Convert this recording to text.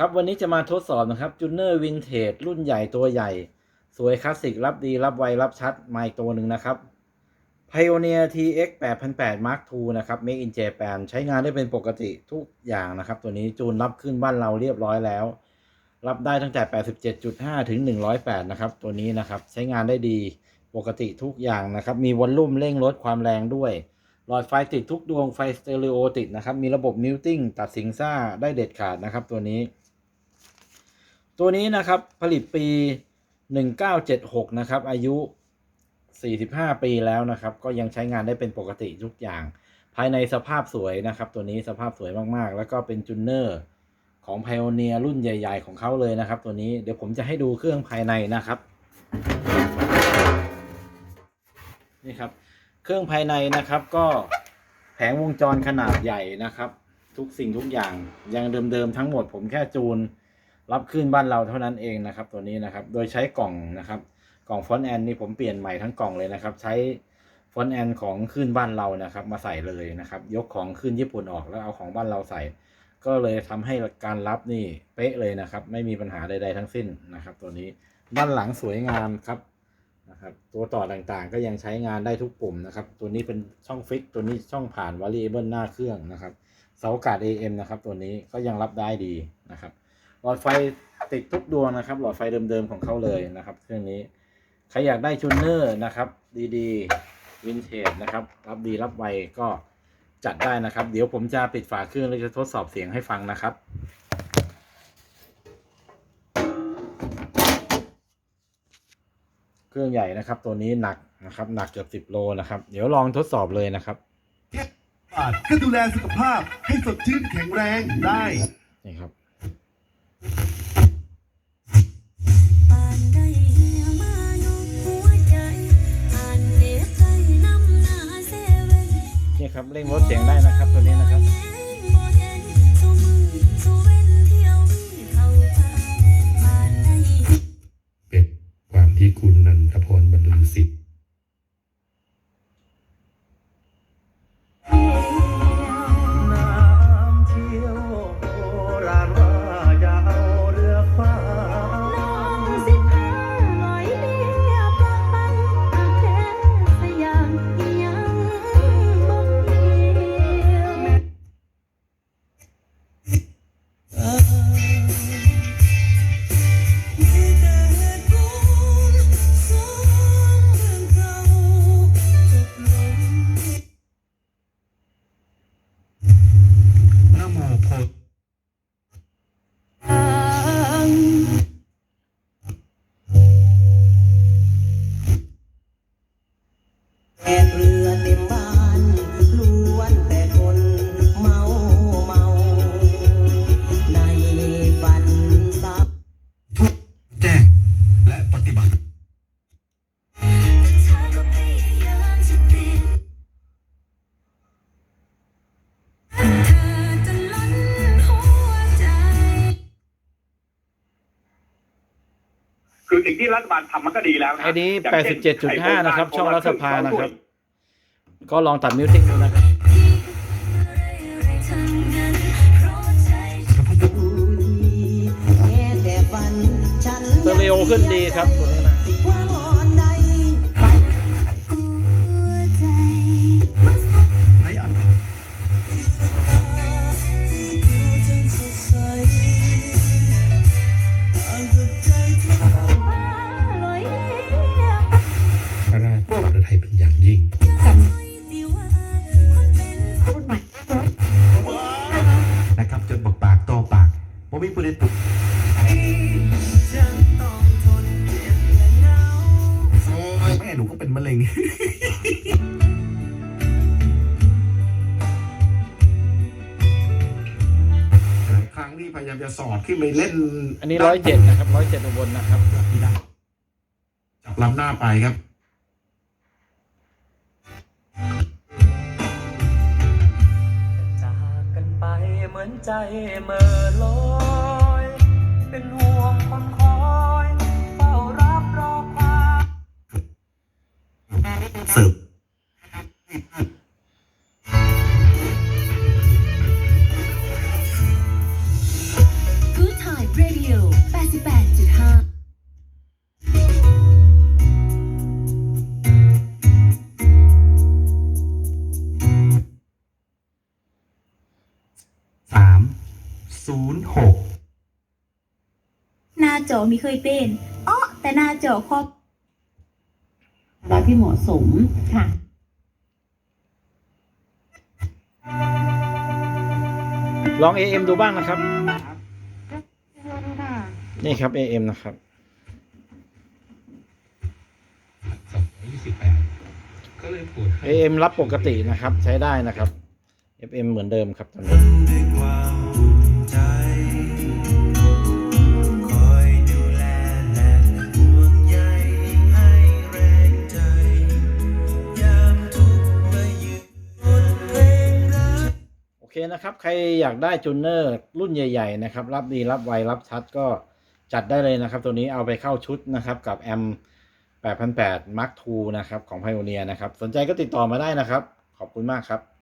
ครับวันนี้จะมาทดสอบนะครับจูเนอร์วินเทจรุ่นใหญ่ตัวใหญ่ สวยคลาสสิก รับดีรับไว รับชัดมาอีกตัวหนึ่งนะครับ Pioneer TX 8008 Mark II นะครับ Make in Japan ใช้งานได้เป็นปกติทุกอย่างนะครับ ตัวนี้จูนรับขึ้นบ้านเราเรียบร้อยแล้ว รับได้ตั้งแต่ 87.5 ถึง 108 นะครับ ตัวนี้นะครับใช้งานได้ดีปกติทุกอย่างนะครับ มีวอลลุ่มเร่งลดความแรงด้วยหลอดไฟติดทุกดวงไฟสเตอริโอติดนะครับ มีระบบมิวติ้งตัดสิงซ่าได้เด็ดขาดนะครับตัวนี้ ตัวนี้นะครับผลิตปี 1976 นะครับ อายุ 45 ปีแล้วนะครับ ก็ยังใช้งานได้เป็นปกติทุกอย่าง ภายในสภาพสวยนะครับ ตัวนี้สภาพสวยมากๆ แล้วก็เป็นจูเนอร์ของ Pioneer รุ่นใหญ่ ๆ ของเขาเลยนะครับ ตัวนี้เดี๋ยวผมจะให้ดูเครื่องภายในนะครับนี่ครับ เครื่องภายในนะครับก็แผงวงจรขนาดใหญ่นะครับ ทุกสิ่งทุกอย่างยังเดิมๆทั้งหมดผมแค่จูน รับขึ้นบ้านเราเท่านั้นเองนะครับตัวนี้นะครับ โดยใช้กล่องนะครับ กล่องฟอนต์แอนนี่ผมเปลี่ยนใหม่ทั้งกล่องเลยนะครับ ใช้ฟอนต์แอนของขึ้นบ้านเรานะครับ มาใส่เลยนะครับ ยกของขึ้นญี่ปุ่นออกแล้วเอาของบ้านเราใส่ ก็เลยทำให้การรับนี่เป๊ะเลยนะครับ ไม่มีปัญหาใด ๆ ทั้งสิ้นนะครับ ตัวนี้ด้านหลังสวยงามครับนะครับ ตัวต่อต่างๆ ก็ยังใช้งานได้ทุกปุ่มนะครับ ตัวนี้เป็นช่องฟิก ตัวนี้ช่องผ่าน variable หน้าเครื่องนะครับ เสาอากาศ AM นะครับ ตัวนี้ก็ยังรับได้ดีนะครับ ลอดไฟติดทุกดวงนะครับ หลอดไฟเดิมๆของเขาเลยนะครับเครื่องนี้ใครอยากได้จูเนอร์นะครับ ดีๆวินเทจนะครับ รับดีรับไวก็จัดได้นะครับ เดี๋ยวผมจะปิดฝาเครื่องแล้วจะทดสอบเสียงให้ฟังนะครับเครื่องใหญ่นะครับ ตัวนี้หนักนะครับหนักเกือบสิบโลนะครับ เดี๋ยวลองทดสอบเลยนะครับบาทก็ดูแลสุขภาพให้สดชื่นแข็งแรงได้นี่ครับ นี่ครับเร่งลดเสียงได้นะครับตัวนี้นะครับเห็นสุมือสุเว้นเที่ยววิ่งเข้าป่าปานใดเป็ดความที่คุณนันทพรบรรลือสิทธิ์ คือสิ่งที่รัฐบาลทำมันก็ดีแล้วนะไอ้นี้อย่างเช่น87.5 นะครับ ช่องรัฐสภานะครับไอ้โครงการก็ลองตัดมิวสิกดูนะครับอะไรๆทั้งนั้นเพราะใจฉันดูดีแค่แต่ฝันฉันสเตอริโอขึ้นดีครับ ยเป็นอย่างยิ่งดีว่าคนเป็นคนนะครับจนบอกปากโตปากว่ามีประเด็นตุกฉันต้องทนเจ็บและเหงาโอ้ยแม่หนูก็เป็นมะเร็งหลายครั้งที่พยายามจะสอดขึ้นไปเล่น อันนี้ร้อยเจ็ดนะครับร้อยเจ็ดอุบลนะครับไม่ได้จับลำหน้าไปครับ อนใจเมื่อลอย เป็นห่วงคนคอยเฝ้ารับรอความเสิร์ฟคือ เธอหกหน้าจอมีเคยเป็นอ้อแต่หน้าจอครอบรายที่เหมาะสมค่ะ ลอง AM ดูบ้างนะครับ นี่ครับ AM นะครับสองร้อยยี่สิบแปดก็เลยปวดให้ AM รับปกตินะครับ ใช้ได้นะครับ FM เหมือนเดิมครับตอนนี้ด้วยความอุ่น นะครับ ใครอยากได้จูเนอร์รุ่นใหญ่ ๆ นะครับ รับดีรับไวรับชัดก็จัดได้เลยนะครับ ตัวนี้เอาไปเข้าชุดนะครับกับแอม8,800 Mark II นะครับของ Pioneer นะครับ สนใจก็ติดต่อมาได้นะครับ ขอบคุณมากครับ